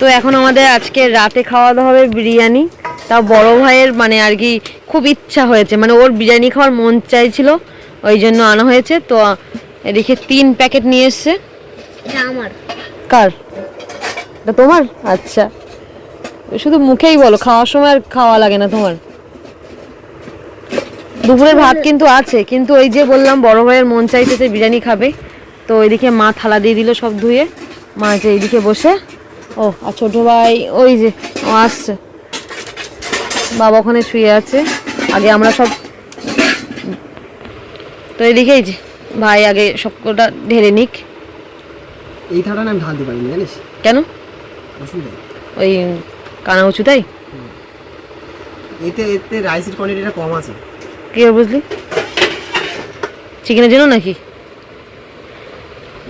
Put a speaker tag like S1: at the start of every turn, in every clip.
S1: তো এখন আমাদের আজকে রাতে খাওয়া দাওয়া হবে বিরিয়ানি। তা বড় ভাইয়ের মানে আর কি খুব ইচ্ছা হয়েছে। মানে ওর বিরিয়ানি খাওয়ার মন চাইছিল ওই জন্য আনা হয়েছে। তো এদিকে তিন প্যাকেট নিয়ে এসছে।
S2: আমার।
S1: কার? এটা তোমার? আচ্ছা। শুধু মুখেই বলো খাওয়ার সময় আর খাওয়া লাগে না তোমার। দুপুরের ভাত কিন্তু আছে কিন্তু ওই যে বললাম বড় ভাইয়ের মন চাইতেছে বিরিয়ানি খাবে। তো ওইদিকে মা থালা দিয়ে দিল সব ধুয়ে। মা যে এইদিকে বসে। ও আর ছোট ভাই ওই যে ও আসছে। বাবা ওখানে শুয়ে আছে। আগে আমরা সব তো এদিকেই যে ভাই আগে সবকটা ঢেলে নিক।
S3: এই না আমি ঢালতে পারিনি জানিস?
S1: কেন? ওই কানা উঁচু তাই?
S3: এতে এতে রাইসের কোয়ান্টিটিটা কম আছে।
S1: কি বুঝলি? চিকেনের জন্য নাকি?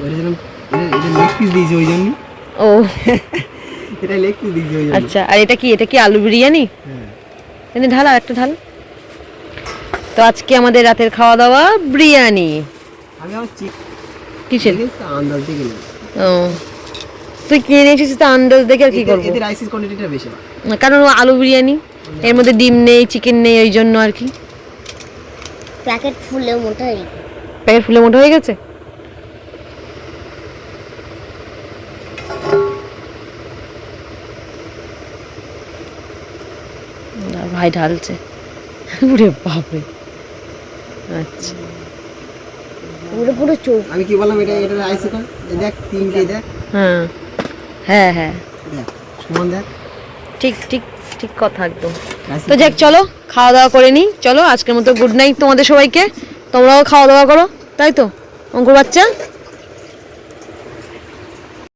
S3: ওই জন্য এটা- পিস দিয়েছে ওই জন্য।
S1: ও।
S3: এটা লেগ পিস দিয়েছে
S1: আচ্ছা আর এটা কি? এটা কি আলু বিরিয়ানি?
S3: হ্যাঁ।
S1: এনে ঢাল আর একটা ঢাল। তো আজকে আমাদের রাতের খাওয়া দাওয়া বিরিয়ানি।
S3: আমি আমার চিক
S1: কিসের?
S3: আন্দাজ দিয়ে গেলাম
S1: ও। তুই কিনে নিয়ে এসেছিস তো আন্দাজ দেখে আর কি করব?
S3: এতে রাইসের কোয়ান্টিটিটা বেশি
S1: কারণ আলু বিরিয়ানি। এর মধ্যে ডিম নেই চিকেন নেই ওই জন্য আর কি।
S2: প্যাকেট ফুলে মোটাই
S1: প্যাকেট ফুলে মোটা হয়ে গেছে? ভাই ঢালছে। উরে বাপরে। আচ্ছা।
S2: পুরো পুরো চোখ।
S3: আমি কি বললাম এটা এটা কোন এই দেখ তিনটে দেখ।
S1: হ্যাঁ। হ্যাঁ হ্যাঁ।
S3: দেখ সমান দেখ।
S1: ঠিক ঠিক ঠিক কথা একদম। তো যাক চলো খাওয়া দাওয়া করে নিই। চলো আজকের মতো গুড নাইট তোমাদের সবাইকে। তোমরাও খাওয়া দাওয়া করো তাই তো? অঙ্কুর বাচ্চা?